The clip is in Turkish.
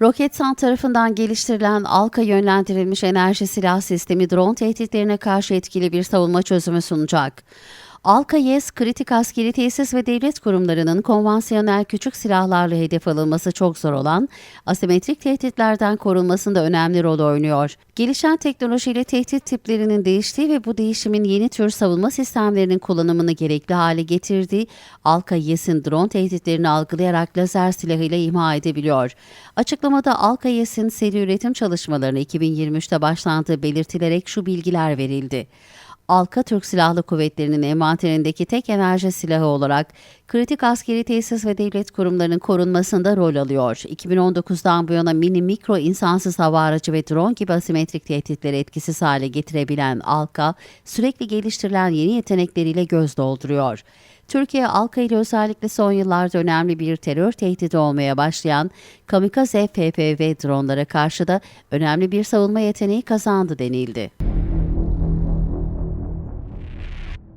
Roketsan tarafından geliştirilen ALKA yönlendirilmiş enerji silah sistemi drone tehditlerine karşı etkili bir savunma çözümü sunacak. ALKA-YES, kritik askeri tesis ve devlet kurumlarının konvansiyonel küçük silahlarla hedef alınması çok zor olan asimetrik tehditlerden korunmasında önemli rol oynuyor. Gelişen teknolojiyle tehdit tiplerinin değiştiği ve bu değişimin yeni tür savunma sistemlerinin kullanımını gerekli hale getirdiği ALKA-YES'in drone tehditlerini algılayarak lazer silahıyla imha edebiliyor. Açıklamada ALKA-YES'in seri üretim çalışmalarını 2023'te başlandığı belirtilerek şu bilgiler verildi. Alka Türk Silahlı Kuvvetleri'nin envanterindeki tek enerji silahı olarak kritik askeri tesis ve devlet kurumlarının korunmasında rol alıyor. 2019'dan bu yana mini mikro insansız hava aracı ve drone gibi asimetrik tehditleri etkisiz hale getirebilen Alka, sürekli geliştirilen yeni yetenekleriyle göz dolduruyor. Türkiye Alka ile özellikle son yıllarda önemli bir terör tehdidi olmaya başlayan kamikaze FPV dronlara karşı da önemli bir savunma yeteneği kazandı denildi.